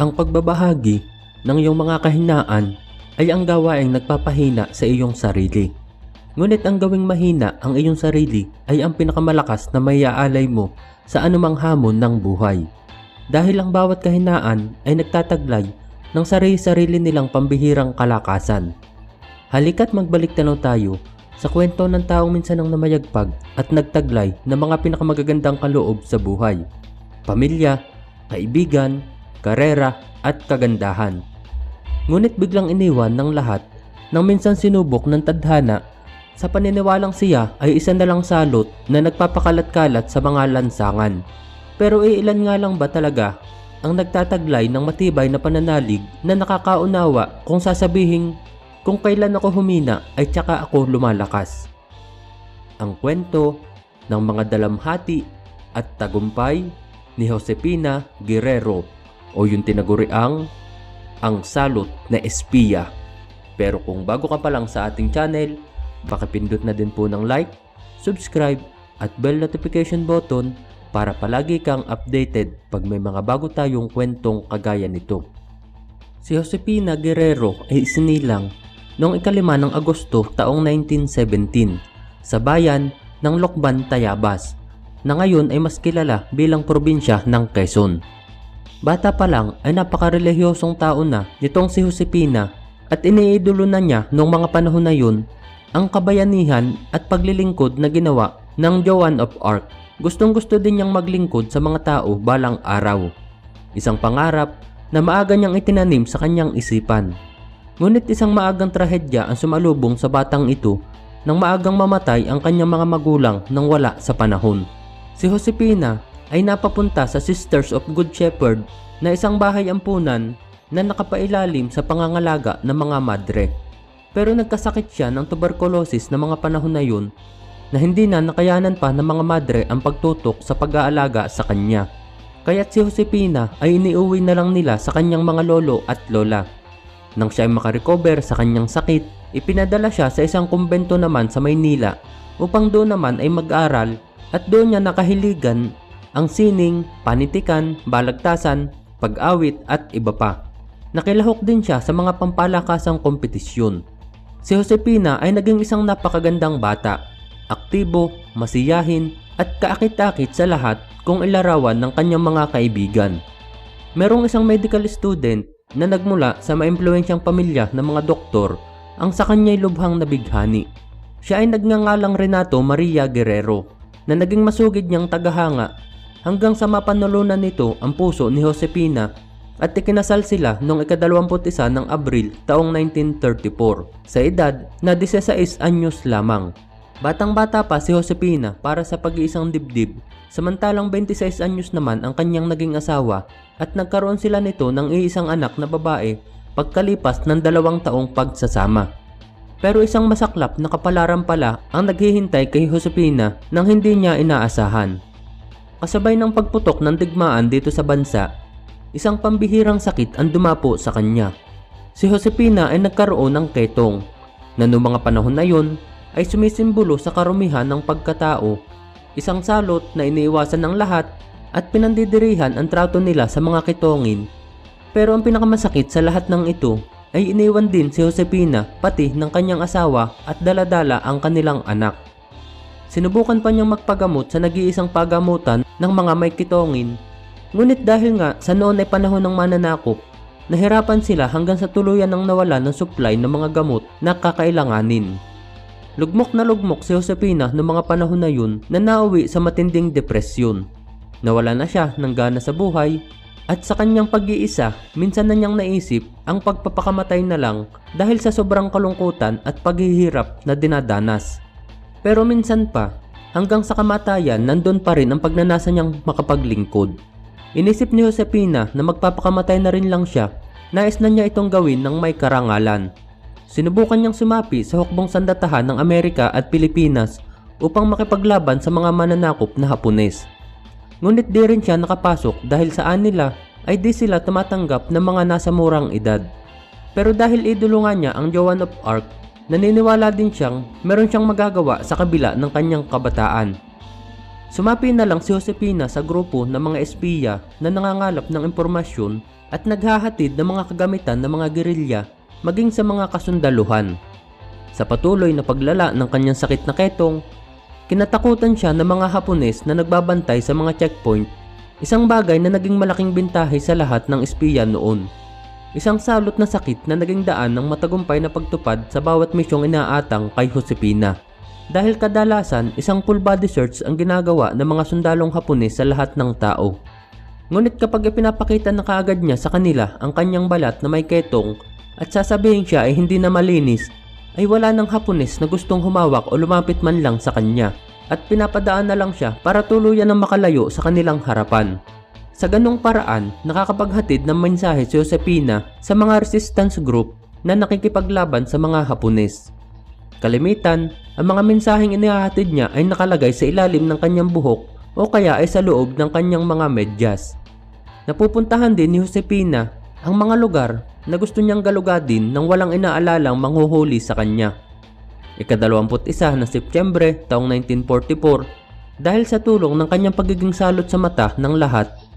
Ang pagbabahagi ng iyong mga kahinaan ay ang gawaing nagpapahina sa iyong sarili. Ngunit ang gawing mahina ang iyong sarili ay ang pinakamalakas na maiaalay mo sa anumang hamon ng buhay. Dahil ang bawat kahinaan ay nagtataglay ng sarili-sarili nilang pambihirang kalakasan. Halika't magbalik tanaw tayo sa kwento ng taong minsan ang namayagpag at nagtaglay ng mga pinakamagagandang kaloob sa buhay. Pamilya, kaibigan, karera at kagandahan. Ngunit biglang iniwan ng lahat nang minsan sinubok ng tadhana sa paniniwalang siya ay isa na lang salot na nagpapakalat-kalat sa mga lansangan. Pero iilan nga lang ba talaga ang nagtataglay ng matibay na pananalig na nakakaunawa kung sasabihin kung kailan ako humina ay tsaka ako lumalakas. Ang kwento ng mga dalamhati at tagumpay ni Josepina Guerrero o yung tinaguriang ang salot na espiya. Pero kung bago ka pa lang sa ating channel, pakipindot na din po ng like, subscribe at bell notification button para palagi kang updated pag may mga bago tayong kwentong kagaya nito. Si Josepina Guerrero ay isinilang noong ikalima ng Agosto taong 1917 sa bayan ng Lokban, Tayabas na ngayon ay mas kilala bilang probinsya ng Quezon. Bata pa lang ay napakarelihiyosong tao na nitong si Josepina at iniidolo na niya noong mga panahon na yun ang kabayanihan at paglilingkod na ginawa ng Joan of Arc. Gustong gusto din niyang maglingkod sa mga tao balang araw. Isang pangarap na maaga niyang itinanim sa kanyang isipan. Ngunit isang maagang trahedya ang sumalubong sa batang ito nang maagang mamatay ang kanyang mga magulang nang wala sa panahon. Si Josepina ay napapunta sa Sisters of Good Shepherd na isang bahay ampunan na nakapailalim sa pangangalaga ng mga madre. Pero nagkasakit siya ng tuberculosis na mga panahon na yun na hindi na nakayanan pa ng mga madre ang pagtutok sa pag-aalaga sa kanya. Kaya't si Josepina ay iniuwi na lang nila sa kanyang mga lolo at lola. Nang siya ay makarecover sa kanyang sakit, ipinadala siya sa isang kumbento naman sa Maynila upang doon naman ay mag-aral at doon niya nakahiligan ang sining, panitikan, balagtasan, pag-awit at iba pa. Nakilahok din siya sa mga pampalakasang kompetisyon. Si Josepina ay naging isang napakagandang bata, aktibo, masiyahin at kaakit-akit sa lahat kung ilarawan ng kanyang mga kaibigan. Merong isang medical student na nagmula sa maimpluwensyang pamilya ng mga doktor ang sa kanya'y lubhang nabighani. Siya ay nagngangalang Renato Maria Guerrero na naging masugid niyang tagahanga hanggang sa mapanulunan nito ang puso ni Josepina at ikinasal sila noong ikadalawamput isa ng Abril taong 1934 sa edad na 16 anyos lamang. Batang bata pa si Josepina para sa pag-iisang dibdib samantalang 26 anyos naman ang kanyang naging asawa at nagkaroon sila nito ng iisang anak na babae pagkalipas ng dalawang taong pagsasama. Pero isang masaklap na kapalaran pala ang naghihintay kay Josepina nang hindi niya inaasahan. Kasabay ng pagputok ng digmaan dito sa bansa, isang pambihirang sakit ang dumapo sa kanya. Si Josepina ay nagkaroon ng ketong na noong mga panahon na yun ay sumisimbolo sa karumihan ng pagkatao, isang salot na iniiwasan ng lahat at pinandidirihan ang trato nila sa mga kitongin. Pero ang pinakamasakit sa lahat ng ito ay iniwan din si Josepina pati ng kanyang asawa at daladala ang kanilang anak. Sinubukan pa niyang magpagamot sa nag-iisang pagamutan ng mga may kitongin. Ngunit dahil nga sa noon ay panahon ng mananakop, nahirapan sila hanggang sa tuluyan ng nawala ng supply ng mga gamot na kakailanganin. Lugmok na lugmok si Josepina noong mga panahon na yun na nauwi sa matinding depresyon. Nawala na siya ng gana sa buhay at sa kanyang pag-iisa, minsan na niyang naisip ang pagpapakamatay na lang dahil sa sobrang kalungkutan at paghihirap na dinadanas. Pero minsan pa, hanggang sa kamatayan nandun pa rin ang pagnanasa niyang makapaglingkod. Inisip ni Josepina na magpapakamatay na rin lang siya, nais na niya itong gawin ng may karangalan. Sinubukan niyang sumapi sa hukbong sandatahan ng Amerika at Pilipinas upang makipaglaban sa mga mananakop na Hapones. Ngunit di rin siya nakapasok dahil saan nila ay di sila tumatanggap ng mga nasa murang edad. Pero dahil idolo nga niya ang Joan of Arc, naniniwala din siyang meron siyang magagawa sa kabila ng kanyang kabataan. Sumapi na lang si Josepina sa grupo ng mga espiya na nangangalap ng impormasyon at naghahatid ng mga kagamitan ng mga gerilya maging sa mga kasundaluhan. Sa patuloy na paglala ng kanyang sakit na ketong, kinatakutan siya ng mga Hapones na nagbabantay sa mga checkpoint, isang bagay na naging malaking bintahe sa lahat ng espiya noon. Isang salot na sakit na naging daan ng matagumpay na pagtupad sa bawat misyong inaatang kay Josepina. Dahil kadalasan, isang full body search ang ginagawa ng mga sundalong Hapones sa lahat ng tao. Ngunit kapag ipinapakita na kaagad niya sa kanila ang kanyang balat na may ketong at sasabihin siya ay hindi na malinis, ay wala ng Hapones na gustong humawak o lumapit man lang sa kanya at pinapadaan na lang siya para tuluyan ng makalayo sa kanilang harapan. Sa ganong paraan, nakakapaghatid ng mensahe si Josepina sa mga resistance group na nakikipaglaban sa mga Hapones. Kalimitan, ang mga mensaheng inihahatid niya ay nakalagay sa ilalim ng kanyang buhok o kaya ay sa loob ng kanyang mga medyas. Napupuntahan din ni Josepina ang mga lugar na gusto niyang galugadin nang walang inaalalang manghuhuli sa kanya. Ikadalawamput isa na Setyembre taong 1944, dahil sa tulong ng kanyang pagiging salot sa mata ng lahat,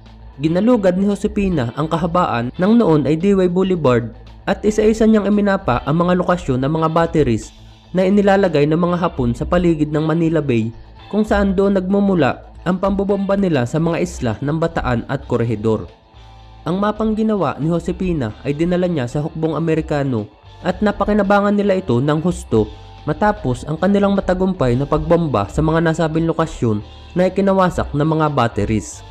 ginalugad ni Josepina ang kahabaan ng noon ay Dewey Boulevard at isa-isa niyang iminapa ang mga lokasyon ng mga batteries na inilalagay ng mga Hapon sa paligid ng Manila Bay kung saan doon nagmumula ang pambobomba nila sa mga isla ng Bataan at Corregidor. Ang mapang ginawa ni Josepina ay dinala niya sa hukbong Amerikano at napakinabangan nila ito ng husto matapos ang kanilang matagumpay na pagbomba sa mga nasabing lokasyon na ikinawasak ng mga batteries.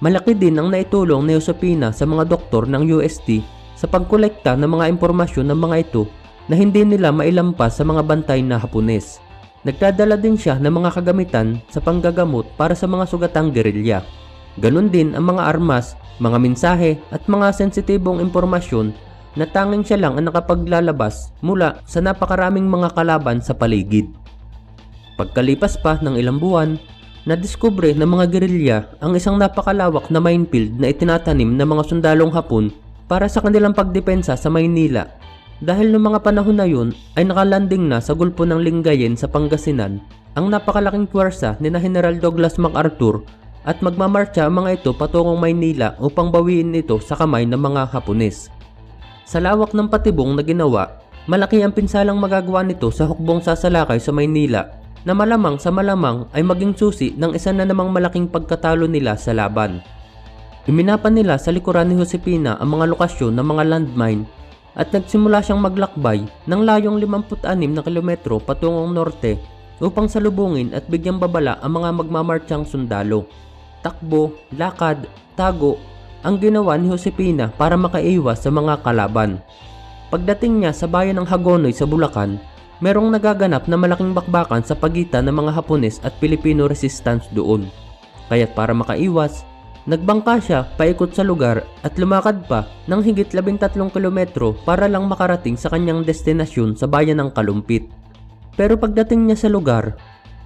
Malaki din ang naitulong ni Josepina sa mga doktor ng UST sa pagkolekta ng mga impormasyon ng mga ito na hindi nila mailampas sa mga bantay na Hapones. Nagdadala din siya ng mga kagamitan sa panggagamot para sa mga sugatang gerilya. Ganon din ang mga armas, mga mensahe at mga sensitibong impormasyon na tanging siya lang ang nakapaglalabas mula sa napakaraming mga kalaban sa paligid. Pagkalipas pa ng ilang buwan, nadiskubre ng mga gerilya ang isang napakalawak na minefield na itinatanim ng mga sundalong Hapon para sa kanilang pagdepensa sa Maynila. Dahil noong mga panahon na yun ay nakalanding na sa gulpo ng Lingayen sa Pangasinan ang napakalaking puwersa ni na General Douglas MacArthur at magmamarcha ang mga ito patungong Maynila upang bawiin ito sa kamay ng mga Hapones. Sa lawak ng patibong na ginawa, malaki ang pinsalang magagawa nito sa hukbong sasalakay sa Maynila na malamang sa malamang ay maging susi ng isa na namang malaking pagkatalo nila sa laban. Iminapa nila sa likuran ni Josepina ang mga lokasyon ng mga landmine at nagsimula siyang maglakbay ng layong 56 na kilometro patungong norte upang salubungin at bigyang babala ang mga magmamarchang sundalo. Takbo, lakad, tago ang ginawa ni Josepina para makaiwas sa mga kalaban. Pagdating niya sa bayan ng Hagonoy sa Bulacan, merong nagaganap na malaking bakbakan sa pagitan ng mga Hapones at Filipino resistance doon. Kaya't para makaiwas, nagbangka siya paikot sa lugar at lumakad pa ng higit 13 kilometro para lang makarating sa kanyang destinasyon sa bayan ng Kalumpit. Pero pagdating niya sa lugar,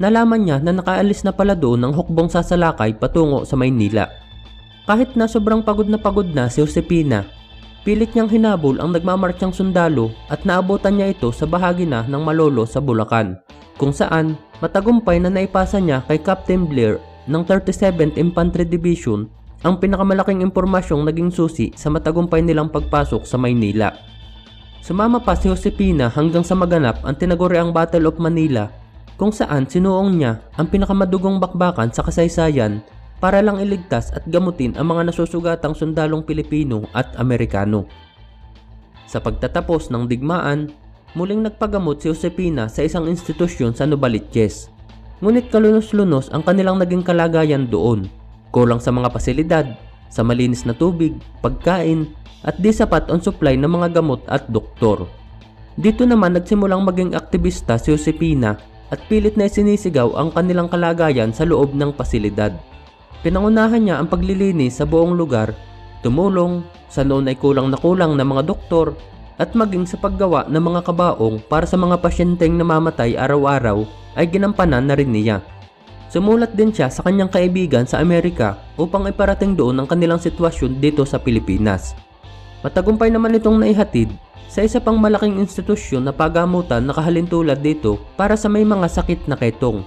nalaman niya na nakaalis na pala doon ang hukbong sasalakay patungo sa Maynila. Kahit na sobrang pagod na pagod na si Josepina, pilit niyang hinabol ang nagmamarchang sundalo at naabutan niya ito sa bahagi na ng Malolo sa Bulacan, kung saan matagumpay na naipasa niya kay Captain Blair ng 37th Infantry Division ang pinakamalaking impormasyong naging susi sa matagumpay nilang pagpasok sa Maynila. Sumama pa si Josepina hanggang sa maganap ang tinaguriang Battle of Manila kung saan sinuong niya ang pinakamadugong bakbakan sa kasaysayan para lang iligtas at gamutin ang mga nasusugatang sundalong Pilipino at Amerikano. Sa pagtatapos ng digmaan, muling nagpagamot si Josepina sa isang institusyon sa Novaliches. Ngunit kalunos-lunos ang kanilang naging kalagayan doon. Kulang sa mga pasilidad, sa malinis na tubig, pagkain, at di sapat ang supply ng mga gamot at doktor. Dito naman nagsimulang maging aktivista si Josepina at pilit na sinisigaw ang kanilang kalagayan sa loob ng pasilidad. Pinangunahan niya ang paglilinis sa buong lugar, tumulong sa noon ay kulang na kulang na mga doktor at maging sa paggawa ng mga kabaong para sa mga pasyenteng namamatay araw-araw ay ginampanan na rin niya. Sumulat din siya sa kanyang kaibigan sa Amerika upang iparating doon ang kanilang sitwasyon dito sa Pilipinas. Matagumpay naman itong naihatid sa isa pang malaking institusyon na pagamutan na kahalintulad dito para sa may mga sakit na ketong.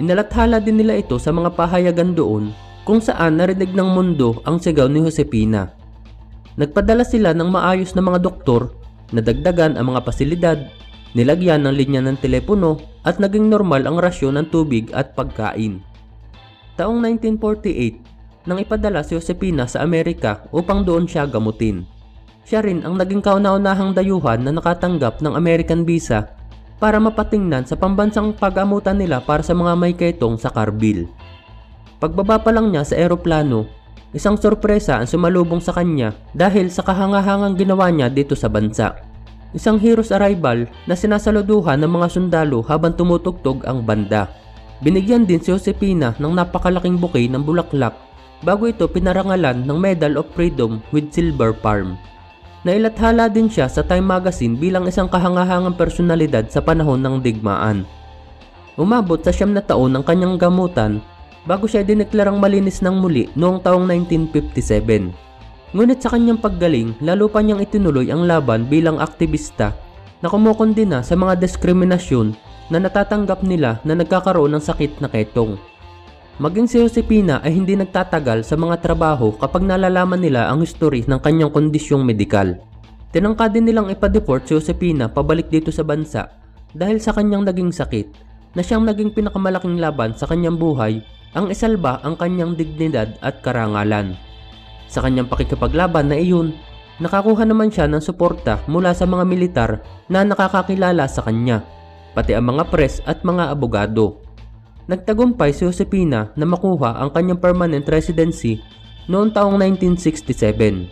Inalathala din nila ito sa mga pahayagan doon kung saan narinig ng mundo ang sigaw ni Josepina. Nagpadala sila ng maayos na mga doktor, nadagdagan ang mga pasilidad, nilagyan ng linya ng telepono at naging normal ang rasyon ng tubig at pagkain. Taong 1948, nang ipadala si Josepina sa Amerika upang doon siya gamutin. Siya rin ang naging kauna-unahang dayuhan na nakatanggap ng American visa para mapatingnan sa pambansang pag-amutan nila para sa mga may ketong sa Carville. Pagbaba pa lang niya sa eroplano, isang sorpresa ang sumalubong sa kanya dahil sa kahangahangang ginawa niya dito sa bansa. Isang hero's arrival na sinasaluduhan ng mga sundalo habang tumutugtog ang banda. Binigyan din si Josepina ng napakalaking bouquet ng bulaklak bago ito pinarangalan ng Medal of Freedom with Silver Palm. Nailathala din siya sa Time Magazine bilang isang kahangahangang personalidad sa panahon ng digmaan. Umabot sa siyam na taon ang kanyang gamutan bago siya dineklarang malinis ng muli noong taong 1957. Ngunit sa kanyang paggaling, lalo pa niyang itinuloy ang laban bilang aktivista na kumukundina sa mga diskriminasyon na natatanggap nila na nagkakaroon ng sakit na ketong. Maging si Josepina ay hindi nagtatagal sa mga trabaho kapag nalalaman nila ang history ng kanyang kondisyong medikal. Tinangka din nilang ipa-deport si Josepina pabalik dito sa bansa dahil sa kanyang naging sakit na siyang naging pinakamalaking laban sa kanyang buhay ang isalba ang kanyang dignidad at karangalan. Sa kanyang pakikipaglaban na iyon, nakakuha naman siya ng suporta mula sa mga militar na nakakakilala sa kanya, pati ang mga pres at mga abogado. Nagtagumpay si Josepina na makuha ang kanyang permanent residency noong taong 1967.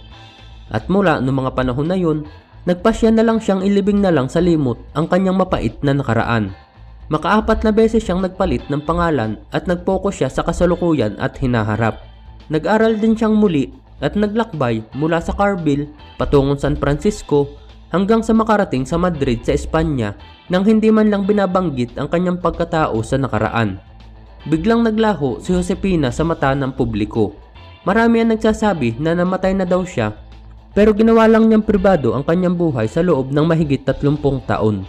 At mula noong mga panahon na yun, nagpasya na lang siyang ilibing na lang sa limot ang kanyang mapait na nakaraan. Makaapat na beses siyang nagpalit ng pangalan at nag-focus siya sa kasalukuyan at hinaharap. Nag-aral din siyang muli at naglakbay mula sa Carville patungong San Francisco hanggang sa makarating sa Madrid sa Espanya nang hindi man lang binabanggit ang kanyang pagkatao sa nakaraan. Biglang naglaho si Josepina sa mata ng publiko. Marami ang nagsasabi na namatay na daw siya pero ginawa lang niyang pribado ang kanyang buhay sa loob ng mahigit 30 taon.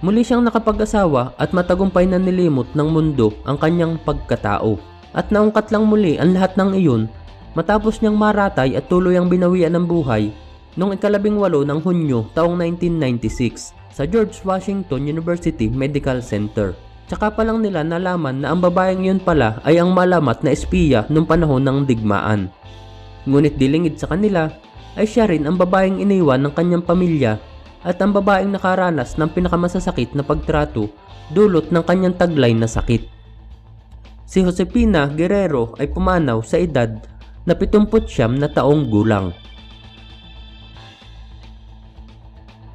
Muli siyang nakapag-asawa at matagumpay na nilimot ng mundo ang kanyang pagkatao. At naungkat lang muli ang lahat ng iyon matapos niyang maratay at tuluyang binawian ng buhay noong ikalabing walo ng Hunyo taong 1996 sa George Washington University Medical Center. Tsaka pa lang nila nalaman na ang babaeng yun pala ay ang malamat na espiya nung panahon ng digmaan. Ngunit dilingid sa kanila ay siya rin ang babaeng iniwan ng kanyang pamilya at ang babaeng nakaranas ng pinakamasasakit na pagtrato dulot ng kanyang taglay na sakit. Si Josepina Guerrero ay pumanaw sa edad na 79 na taong gulang.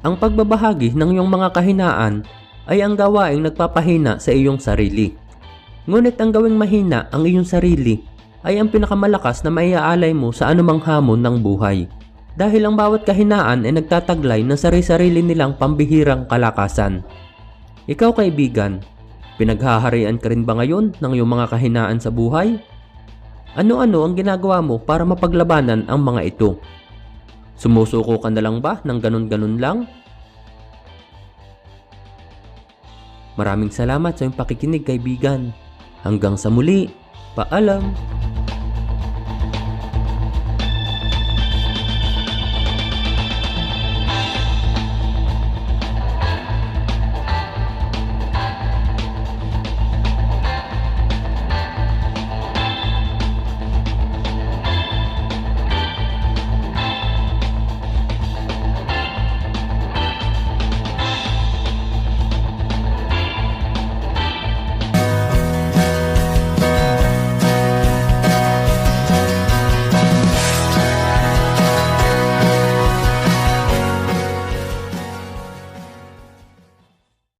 Ang pagbabahagi ng iyong mga kahinaan ay ang gawaing nagpapahina sa iyong sarili. Ngunit ang gawing mahina ang iyong sarili ay ang pinakamalakas na maiaalay mo sa anumang hamon ng buhay. Dahil ang bawat kahinaan ay nagtataglay ng sari-sarili nilang pambihirang kalakasan. Ikaw kaibigan, pinaghaharian ka rin ba ngayon ng iyong mga kahinaan sa buhay? Ano-ano ang ginagawa mo para mapaglabanan ang mga ito? Sumusuko ka na lang ba ng ganun-ganun lang? Maraming salamat sa iyong pakikinig kaibigan. Hanggang sa muli, paalam!